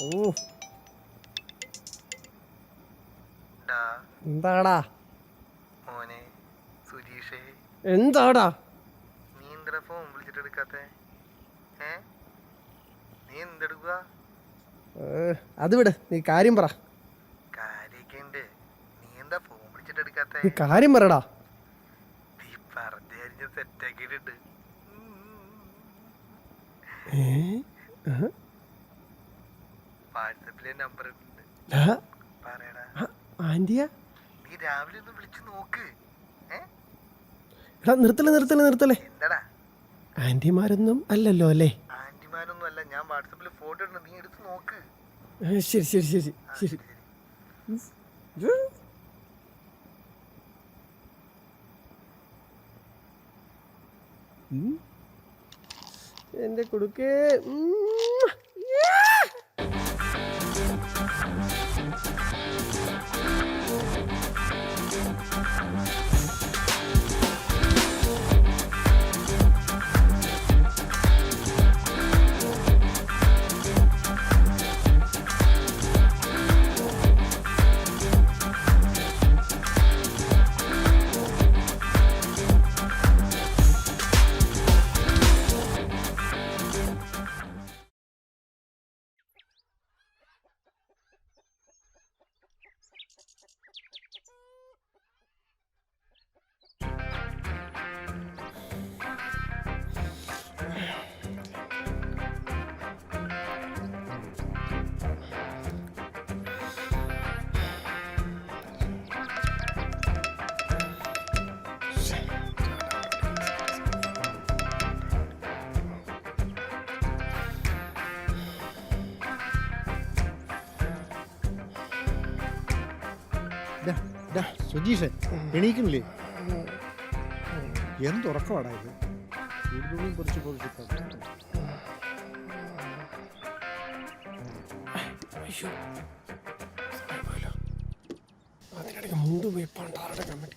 ഓ. എന്താടാ? മോനെ സുജീഷേ എന്താടാ? നീ എന്തിനാ ഫോൺ വിളിച്ചിട്ട് എടുക്കാത്തെ? നീ എന്തെടുക്കുക? അത് വിട്. നീ കാര്യം പറ. കാര്യൊക്കെ ഉണ്ട്. നീ എന്താ ഫോൺ വിളിച്ചിട്ട് എടുക്കാത്തെ? നീ കാര്യം പറടാ. നീ പറഞ്ഞു കഴിഞ്ഞ സെറ്റാക്കിയിട്ടുണ്ട് ഏ? നമ്പർ ആന്റിയാ നീ രാവിലെ ഒന്ന് വിളിച്ചു നോക്ക്. എടാ ആന്റിമാരൊന്നും അല്ലല്ലോ അല്ലേ? ആന്റിമാരൊന്നും അല്ല ഞാൻ വാട്സപ്പിൽ ഫോട്ടോ നീ എടുത്ത് നോക്ക്. ശരി ശരി ശരി ശരി. എന്റെ കൊടുക്കേ. Thank you. ഉം. ഡാ, ഡാ, സുജീഷേ എണീക്കുന്നില്ലേ? എന്തുറക്കമാടാ ഇത്? കൂടുതലും കുറച്ച് കുറച്ച്. അതിനിടയ്ക്ക് മുണ്ട് പോയി വേണ്ടി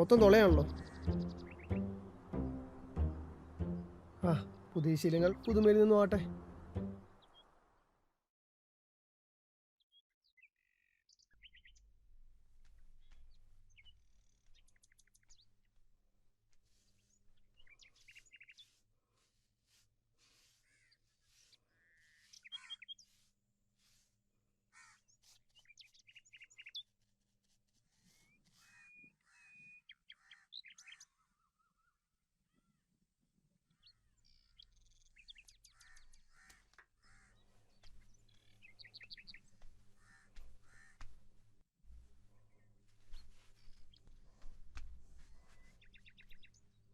മൊത്തം തൊളയാണല്ലോ. ആ പുതിയ ശീലങ്ങൾ പുതുമയിൽ നിന്നും ആട്ടെ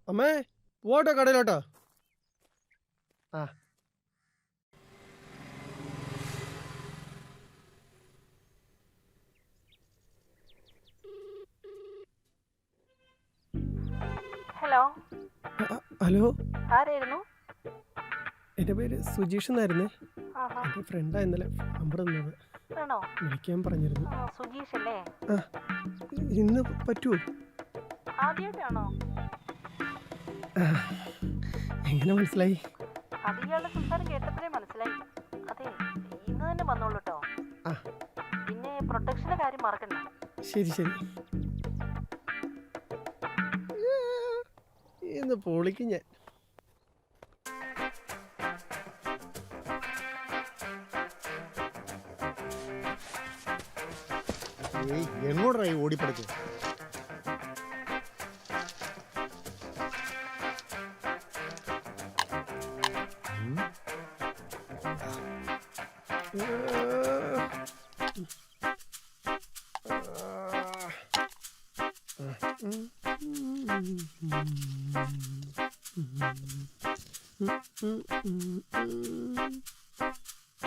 അമ്മേ പോട്ടോ കടയിലോട്ടോ. ആ. ഹലോ. ഹലോ. ആരായിരുന്നു? എന്റെ പേര് സുജീഷ് എന്നായിരുന്നേ. എന്റെ ഫ്രണ്ടാ ഇന്നലെ നമ്പർ തന്നത്. വിളിക്കാൻ പറഞ്ഞിരുന്നു. ആ, സുജീഷ് അല്ലേ ഇന്ന് പറ്റുമോ ആദ്യമായിട്ടാണോ എങ്ങനെ മനസ്സിലായി? അത് ഇയാളുടെ സംസാരം കേട്ടപ്പോഴേ മനസ്സിലായി. അതെ ഇന്ന് തന്നെ വന്നോളൂ കേട്ടോ ആ. പിന്നെ പ്രൊട്ടക്ഷന്റെ കാര്യം മറക്കണ്ട. ശരി ശരി. ഇന്ന് പൊളിക്കും ഞാൻ. എങ്ങോട്ടായി ഓടിപ്പടച്ച്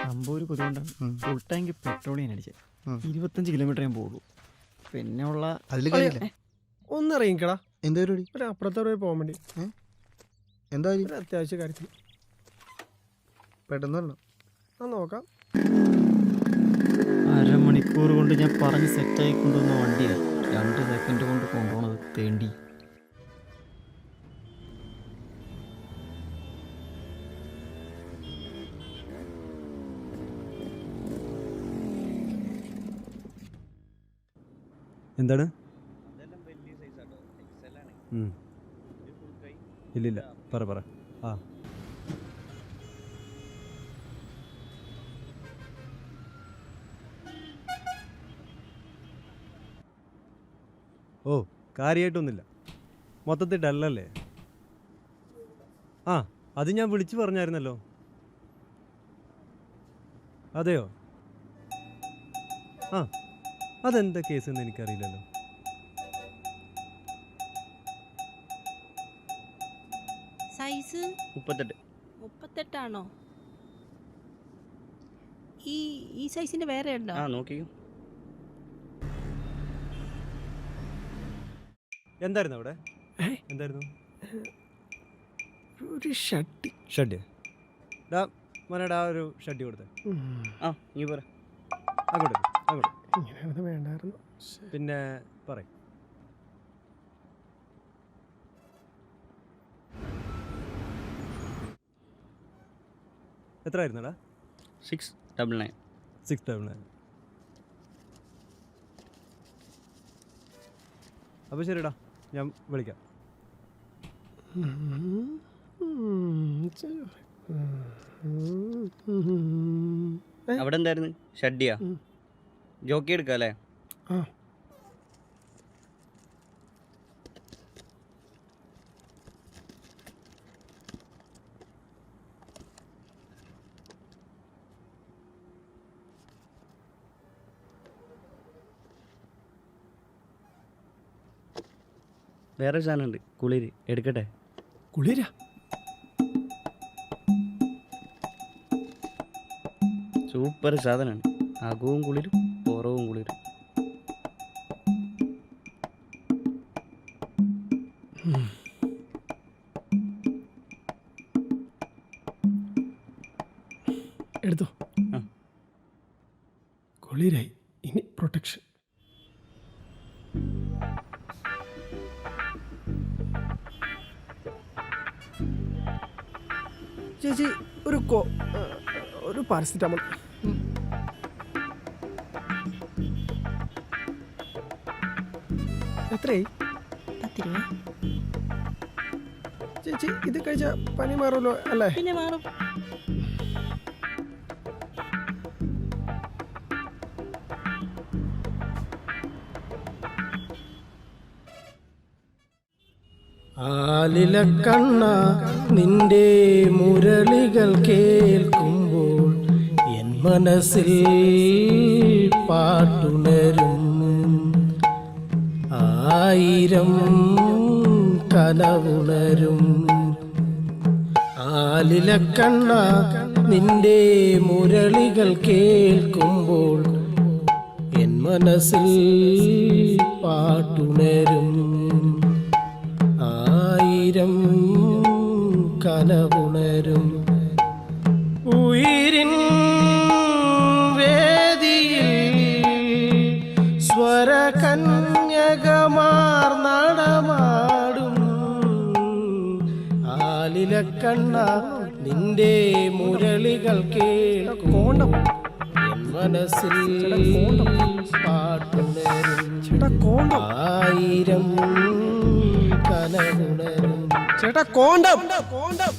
അമ്പൂര് കൊതുകൊണ്ടാണ്. ഫുൾ ടാങ്ക് പെട്രോളിയം അടിച്ചത് ഉം. ഇരുപത്തഞ്ച് കിലോമീറ്റർ ഞാൻ പോകുള്ളൂ. പിന്നെ ഉള്ള അതിൽ ഒന്നിറങ്ങിക്കടാ എന്താ പരിപാടി? ഒരു അപ്പുറത്തെ വരെ പോകാൻ വേണ്ടി. എന്താ ഒരു അത്യാവശ്യ കാര്യത്തിന്. പെട്ടെന്ന് വരണം. ആ നോക്കാം. അരമണിക്കൂർ കൊണ്ട് ഞാൻ പറഞ്ഞ് സെറ്റായി കൊണ്ടുവന്ന വണ്ടിയാണ് രണ്ട് സെക്കൻഡ് കൊണ്ട് കൊണ്ടുപോകണത് തേണ്ടി. എന്താണ്. ഇല്ലില്ല. പറ പറ. ആ. ഓ കാര്യമായിട്ടൊന്നുമില്ല മൊത്തത്തിൽ ഡല്ലല്ലേ ആ അത് ഞാൻ വിളിച്ചു പറഞ്ഞായിരുന്നല്ലോ. അതെയോ? ആ. അതെന്താ കേസ് എന്ന് എനിക്കറിയില്ലല്ലോ. സൈസ്? മുപ്പത്തെട്ട്. മുപ്പത്തെട്ടാണോ? ഈ ഈ സൈസിന്റെ വേറെ ഉണ്ടോ? ആ നോക്കിക്കോ എന്തായിരുന്നു അവിടെ? എന്തായിരുന്നു? ഒരു ഷട്ടി. ഷഡ് ഡാ മനടാ ഒരു ഷഡ്ഡി കൊടുത്തേ. ആ നീ പറ. അങ്ങോട്ട് അങ്ങോട്ട് വേണ്ടായിരുന്നു. പിന്നെ പറ എത്ര ആയിരുന്നടാ six double nine six double nine അപ്പോൾ ശരിടാ ഞാൻ വിളിക്കാം. അവിടെ എന്തായിരുന്നു? ഷഡ്ഡിയാ? ഉം. ജോക്കി എടുക്കാം അല്ലേ? ആ. വേറെ സാധനം ഉണ്ട് കുളിര്. എടുക്കട്ടെ? കുളിര? സൂപ്പർ സാധനമാണ്. അകവും കുളിരും. പുറവും കുളിരും എടുത്തോ. കുളിരായി. ഇനി പ്രൊട്ടക്ഷൻ. ചേച്ചി ഒരു ഒരു പാരസിറ്റാമോൾ. രൂപ ചേച്ചി ഇത് കഴിച്ച പനി മാറുമല്ലോ അല്ലേ? പിന്നെ മാറും. ആലില കണ്ണ നിന്റെ മുരളികൾ കേൾക്കുമ്പോൾ എൻ മനസ്സിൽ പാട്ടുണരും. ആയിരം കനവുണരും ആലിലക്കണ്ണ നിന്റെ മുരളികൾ കേൾക്കുമ്പോൾ എൻ മനസ്സിൽ പാട്ടുണരും. ആലിലക്കണ്ണ നിന്റെ മുരളികൾ കേൾക്കോണം മനസ്സിൽ പാട്ടുണരും ആയിരം കനവുണരും. ചേട്ടാ കോണ്ടം കോണ്ടം.